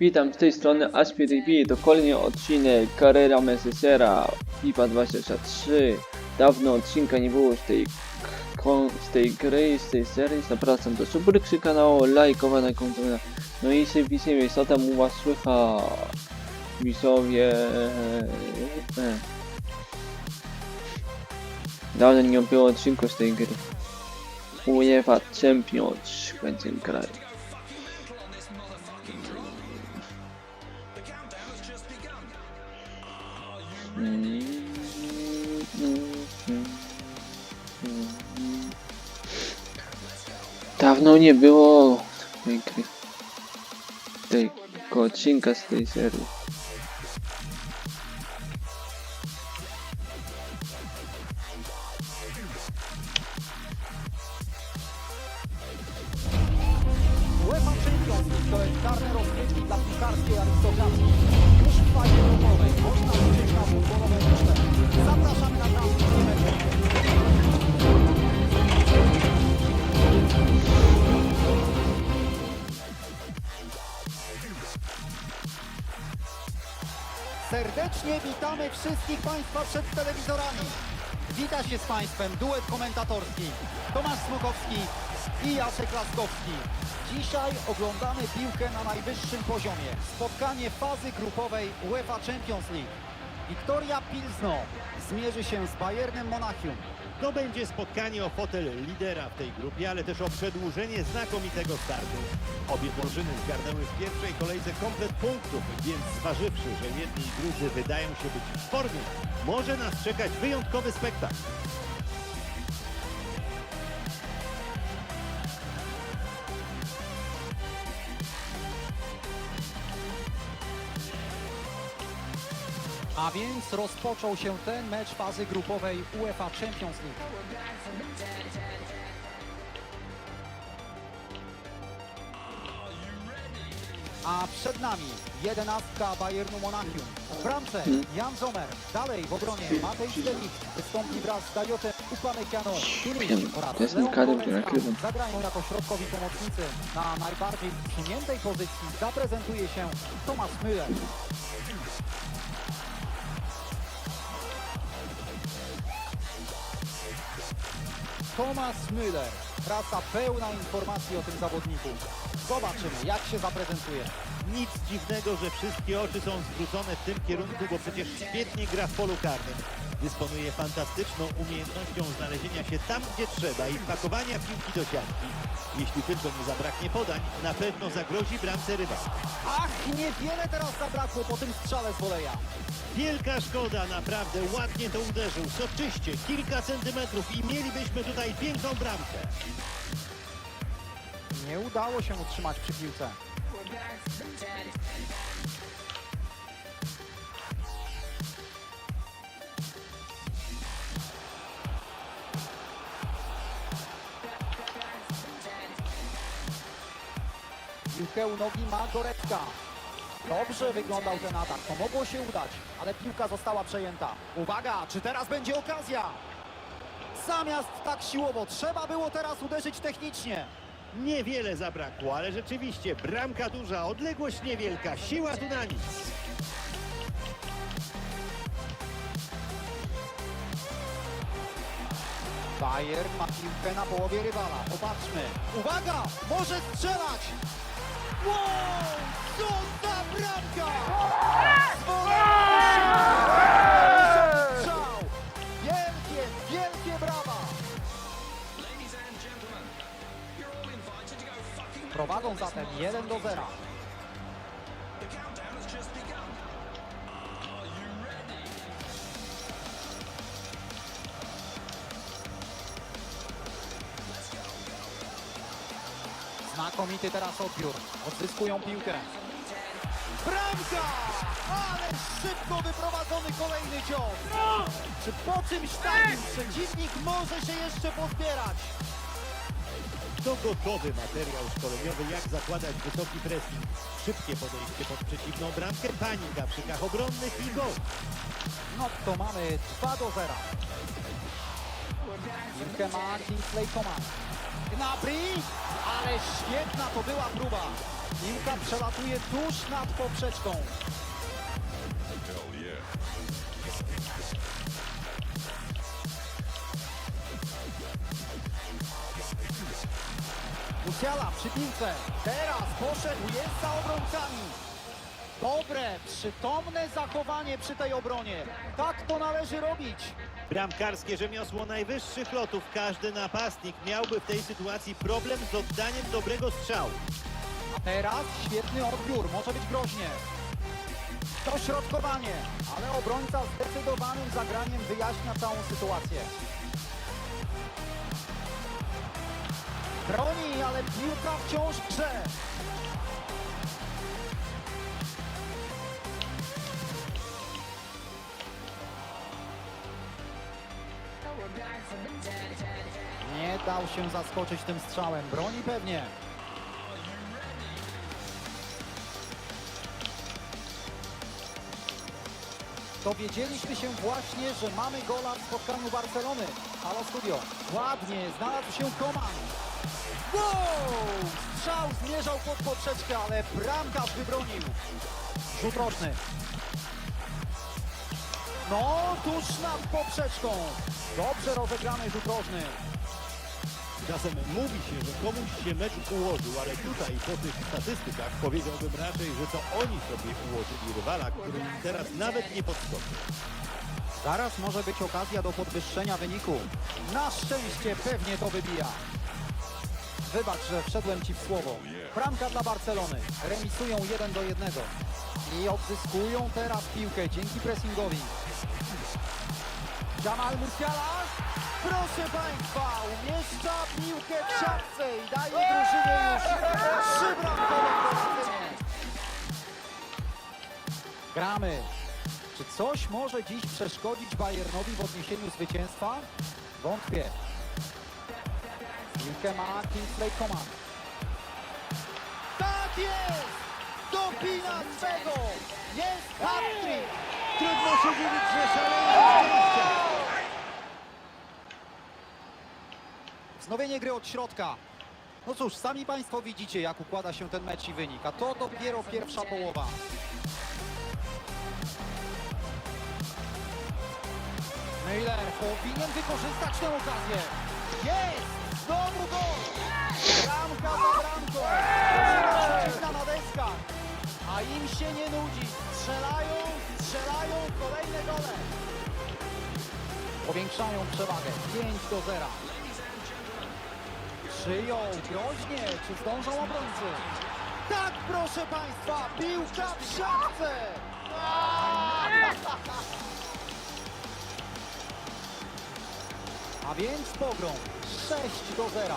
Witam z tej strony AspiTV, to kolejny odcinek Carrera Mesesera FIFA 23. Dawno odcinka nie było z tej, z tej gry, z tej serii. Zapraszam do subskrypcji kanału, lajkowania konta. No i się widzimy, co tam u was słychać. Widzowie... E. Dawno nie było odcinku z tej gry. UEFA Champions będziemy grać. Dawno nie było tej. Tego odcinka z tej serii. Witamy wszystkich Państwa przed telewizorami. Wita się z Państwem duet komentatorski Tomasz Smokowski i Jacek Laskowski. Dzisiaj oglądamy piłkę na najwyższym poziomie. Spotkanie fazy grupowej UEFA Champions League. Wiktoria Pilsno zmierzy się z Bayernem Monachium. To będzie spotkanie o fotel lidera w tej grupie, ale też o przedłużenie znakomitego startu. Obie drużyny zgarnęły w pierwszej kolejce komplet punktów, więc zważywszy, że jedni i drudzy wydają się być w formie, może nas czekać wyjątkowy spektakl. Więc rozpoczął się ten mecz fazy grupowej UEFA Champions League. A przed nami jedenastka Bayernu Monachium. W bramce Jan Zomer. Dalej w obronie Matej Sztelik. Wystąpi wraz z Dajotem Upamecano. Zagrają jako środkowi pomocnicy. Na najbardziej wsuniętej pozycji zaprezentuje się Thomas Müller. Thomas Müller. Trasa pełna informacji o tym zawodniku. Zobaczymy, jak się zaprezentuje. Nic dziwnego, że wszystkie oczy są zwrócone w tym kierunku, bo przecież świetnie gra w polu karnym. Dysponuje fantastyczną umiejętnością znalezienia się tam, gdzie trzeba i wpakowania piłki do siatki. Jeśli tylko nie zabraknie podań, na pewno zagrozi bramce rywala. Ach, niewiele teraz zabrakło po tym strzale z woleja. Wielka szkoda, naprawdę ładnie to uderzył, soczyście, kilka centymetrów i mielibyśmy tutaj piękną bramkę. Nie udało się utrzymać przy piłce. Piłkę u nogi ma Goretzka. Dobrze wyglądał ten atak, to mogło się udać, ale piłka została przejęta. Uwaga, czy teraz będzie okazja? Zamiast tak siłowo, trzeba było teraz uderzyć technicznie. Niewiele zabrakło, ale rzeczywiście bramka duża, odległość niewielka, siła tu na nic. Bayern ma piłkę na połowie rywala. Popatrzmy. Uwaga! Może strzelać! Prowadzą zatem 1 do 0. Znakomity teraz odbiór. Odzyskują piłkę. Bramka! Ale szybko wyprowadzony kolejny cios. Czy po czymś takim przeciwnik może się jeszcze pozbierać? To gotowy materiał szkoleniowy, jak zakładać wysoki pressing. Szybkie podejście pod przeciwną bramkę, panika w szykach obronnych i gol. No to mamy 2 do 0. Piłkę ma Kingsley Coman. Gnabry, ale świetna to była próba. Piłka przelatuje tuż nad poprzeczką. Musiala przy piłce. Teraz poszedł, jest za obrońcami. Dobre, przytomne zachowanie przy tej obronie. Tak to należy robić. Bramkarskie rzemiosło najwyższych lotów. Każdy napastnik miałby w tej sytuacji problem z oddaniem dobrego strzału. A teraz świetny odbiór, może być groźnie. Dośrodkowanie, ale obrońca zdecydowanym zagraniem wyjaśnia całą sytuację. Broni, ale piłka wciąż grze. Nie dał się zaskoczyć tym strzałem. Broni pewnie. Dowiedzieliśmy się właśnie, że mamy gola w spotkaniu Barcelony. Halo Studio. Ładnie, znalazł się Koman. Wow! Strzał zmierzał pod poprzeczkę, ale bramkarz wybronił. Rzut roczny. No, tuż nad poprzeczką. Dobrze rozegrany rzut rożny. Czasem mówi się, że komuś się mecz ułożył, ale tutaj po tych statystykach powiedziałbym raczej, że to oni sobie ułożyli rywala, który im teraz nawet nie podskoczy. Zaraz może być okazja do podwyższenia wyniku. Na szczęście pewnie to wybija. Wybacz, że wszedłem ci w słowo. Bramka dla Barcelony. Remisują 1 do 1. I odzyskują teraz piłkę dzięki pressingowi. Jamal Musiala. Proszę Państwa, umieszcza piłkę w siatce i daje drużynie już. Gramy. Czy coś może dziś przeszkodzić Bayernowi w odniesieniu zwycięstwa? Wątpię. Piłkę ma Kingsley Coman. Tak jest! Dopina swego! Jest hat-trick! Trudno się dziwić, że szaleje. Wznowienie gry od środka. No cóż, sami Państwo widzicie, jak układa się ten mecz i wynik, a to dopiero pierwsza połowa. Miller powinien wykorzystać tę okazję. Jest! Przeciwna na deskach. A im się nie nudzi. Strzelają, strzelają kolejne gole. Powiększają przewagę. 5 do 0. Przyjął groźnie. Czy zdążą obrońcy? Tak, proszę Państwa, piłka w siatce! A więc pogrom 6 do 0.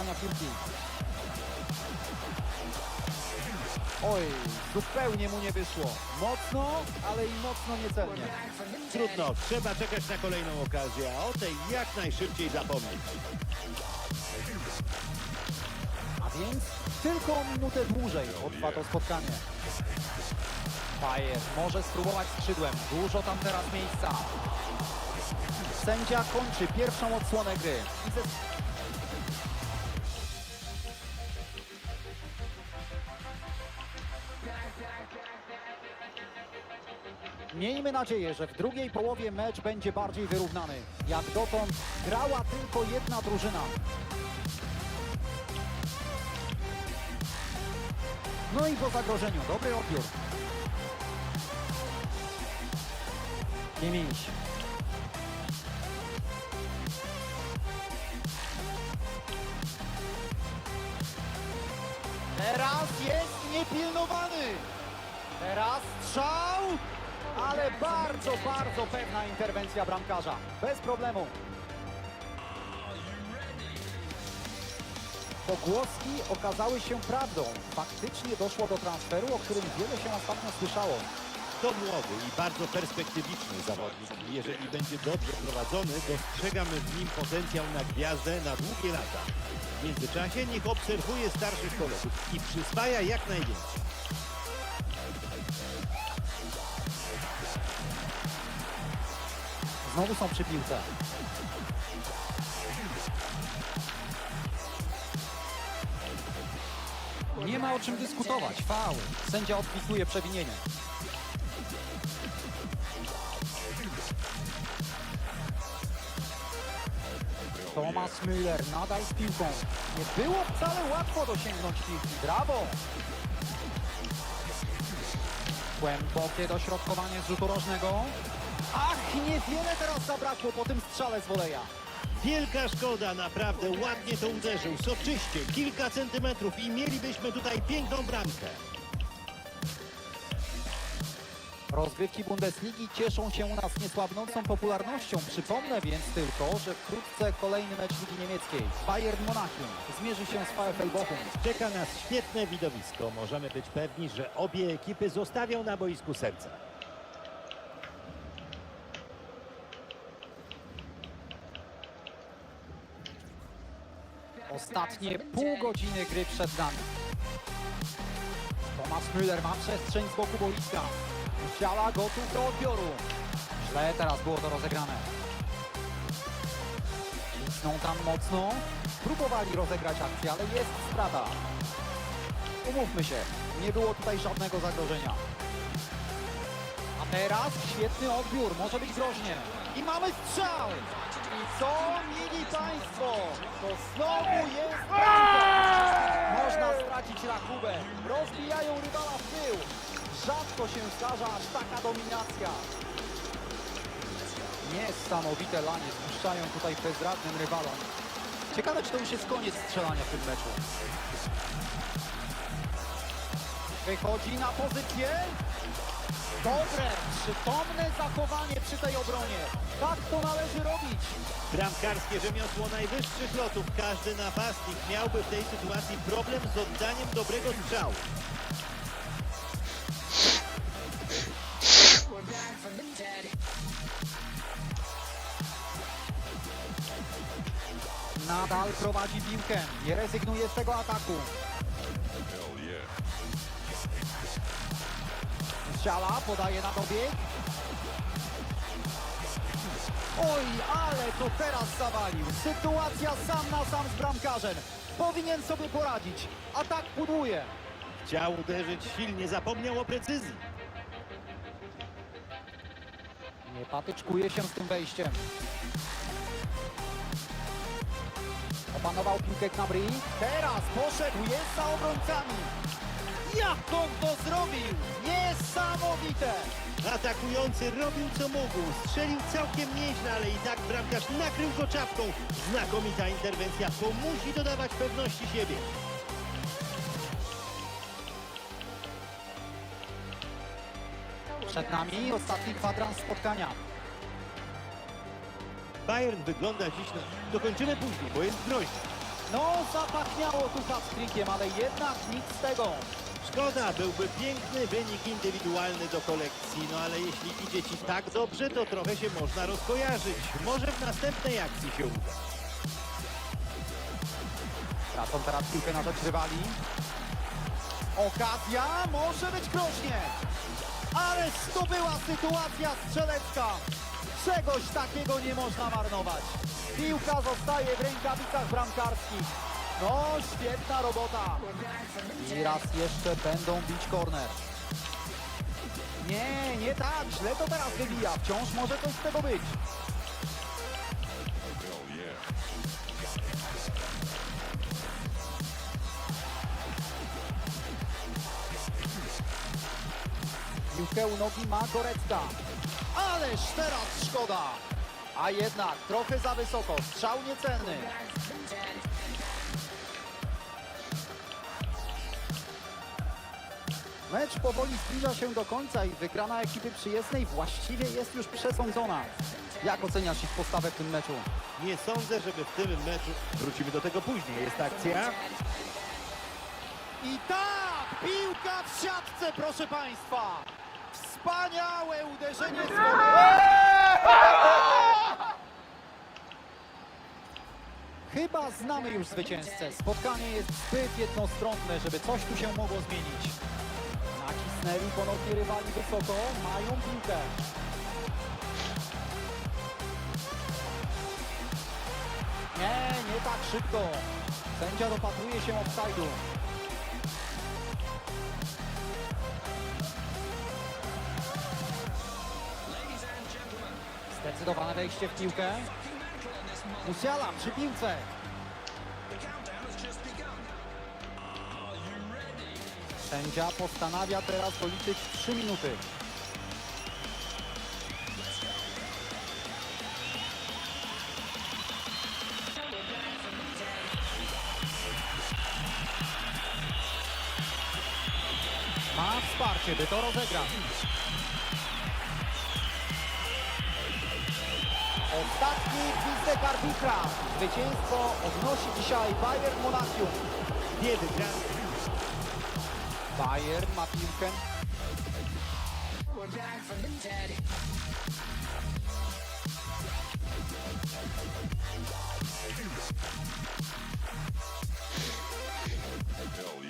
posiadania piłki. Oj, zupełnie mu nie wyszło. Mocno, ale i mocno niecelnie. Trudno, trzeba czekać na kolejną okazję, a o tej jak najszybciej zapomnieć. A więc tylko o minutę dłużej trwa to spotkanie. Bayer może spróbować skrzydłem. Dużo tam teraz miejsca. Sędzia kończy pierwszą odsłonę gry. Miejmy nadzieję, że w drugiej połowie mecz będzie bardziej wyrównany. Jak dotąd grała tylko jedna drużyna. No i po zagrożeniu, dobry odbiór. Kiemiś. Teraz jest niepilnowany. Teraz strzał, ale bardzo, bardzo pewna interwencja bramkarza. Bez problemu. Pogłoski okazały się prawdą. Faktycznie doszło do transferu, o którym wiele się ostatnio słyszało. To młody i bardzo perspektywiczny zawodnik. Jeżeli będzie dobrze prowadzony, dostrzegamy w nim potencjał na gwiazdę na długie lata. W międzyczasie niech obserwuje starszych kolegów i przyswaja jak najwięcej. Znowu są przy piłce. Nie ma o czym dyskutować. Faul. Sędzia odpisuje przewinienie. Thomas Müller nadal z piłką. Nie było wcale łatwo dosięgnąć piłki. Brawo! Głębokie dośrodkowanie z rzutu rożnego. Ach, niewiele teraz zabrakło po tym strzale z woleja. Wielka szkoda, naprawdę ładnie to uderzył, soczyście, kilka centymetrów i mielibyśmy tutaj piękną bramkę. Rozgrywki Bundesligi cieszą się u nas niesłabnącą popularnością. Przypomnę więc tylko, że wkrótce kolejny mecz Ligi Niemieckiej. Bayern Monachium zmierzy się z VfL Bochum. Czeka nas świetne widowisko. Możemy być pewni, że obie ekipy zostawią na boisku serca. Ostatnie pół godziny gry przed nami. Thomas Müller ma przestrzeń z boku boiska. Musiala gotów do odbioru. Źle teraz było to rozegrane. Cisną tam mocno. Próbowali rozegrać akcję, ale jest strata. Umówmy się, nie było tutaj żadnego zagrożenia. A teraz świetny odbiór, może być groźnie. I mamy strzał! Co, mili Państwo, to znowu jest bramka. Można stracić rachubę. Rozbijają rywala w tył. Rzadko się zdarza aż taka dominacja. Niesamowite lanie zniszczają tutaj bezradnym rywalom. Ciekawe, czy to już jest koniec strzelania w tym meczu. Wychodzi na pozycję. Dobre, przytomne zachowanie przy tej obronie. Tak to należy robić. Bramkarskie rzemiosło najwyższych lotów. Każdy napastnik miałby w tej sytuacji problem z oddaniem dobrego strzału. Nadal prowadzi piłkę. Nie rezygnuje z tego ataku. Strzala, podaje na dobieg. Oj, ale to teraz zawalił. Sytuacja sam na sam z bramkarzem. Powinien sobie poradzić. Atak pudłuje. Chciał uderzyć silnie, zapomniał o precyzji. Nie patyczkuje się z tym wejściem. Opanował piłkę Knabry. Teraz poszedł, jest za obrońcami. Jak on to zrobił? Niesamowite! Atakujący robił co mógł, strzelił całkiem nieźle, ale i tak bramkarz nakrył go czapką. Znakomita interwencja, bo musi dodawać pewności siebie. Przed nami ostatni kwadrans spotkania. Bayern wygląda dziś na... Dokończymy później, bo jest groźny. No, zapachniało tu hat-trickiem, ale jednak nic z tego. Szkoda, byłby piękny wynik indywidualny do kolekcji, no ale jeśli idzie ci tak dobrze, to trochę się można rozkojarzyć. Może w następnej akcji się uda. Tracą teraz piłkę na rzecz rywali. Okazja, może być groźnie. Ale to była sytuacja strzelecka. Czegoś takiego nie można marnować. Piłka zostaje w rękawicach bramkarskich. No, świetna robota. I raz jeszcze będą bić korner. Nie, nie tak. Źle to teraz wybija. Wciąż może coś z tego być. Piłkę u nogi ma Gorecka. Ależ teraz szkoda. A jednak trochę za wysoko. Strzał niecelny. Mecz powoli zbliża się do końca i wygrana ekipy przyjezdnej właściwie jest już przesądzona. Jak oceniasz ich postawę w tym meczu? Nie sądzę, żeby w tym meczu... Wrócimy do tego później. Jest akcja. I tak! Piłka w siatce, proszę Państwa! Wspaniałe uderzenie z Chyba znamy już zwycięzcę. Spotkanie jest zbyt jednostronne, żeby coś tu się mogło zmienić. Nacisnęli ponownie rywali wysoko, mają piłkę. Nie, nie tak szybko. Sędzia dopatruje się offside'u. Zdecydowane wejście w piłkę. Musiala przy piłce. Sędzia postanawia teraz policzyć 3 minuty. Ma wsparcie, by to rozegrać. Ostatni gwizdek arbitra. Zwycięstwo odnosi dzisiaj Bayern Monachium. Nie wygrał. Bayern ma piłkę.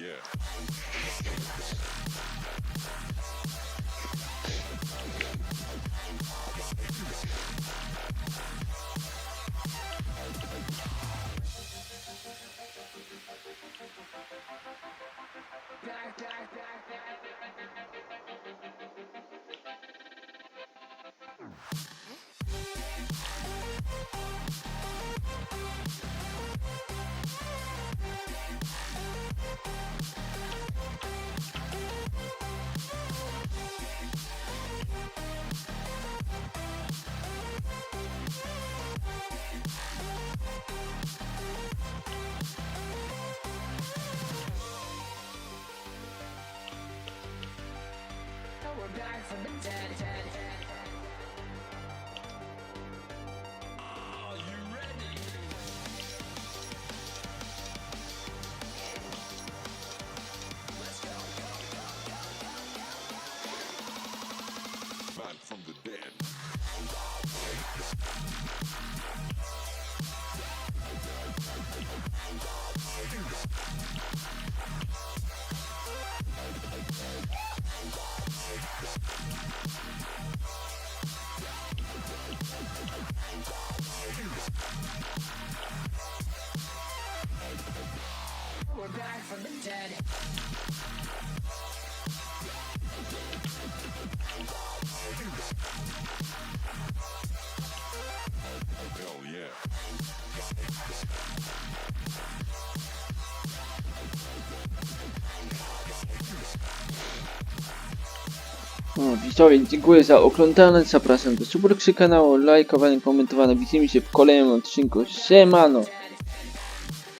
We're back from the dead. We're back from the dead. Hell yeah. Widzowie, dziękuję za oglądanie, zapraszam do subskrypcji kanału, lajkowania, komentowania. Widzimy się w kolejnym odcinku. Siemano!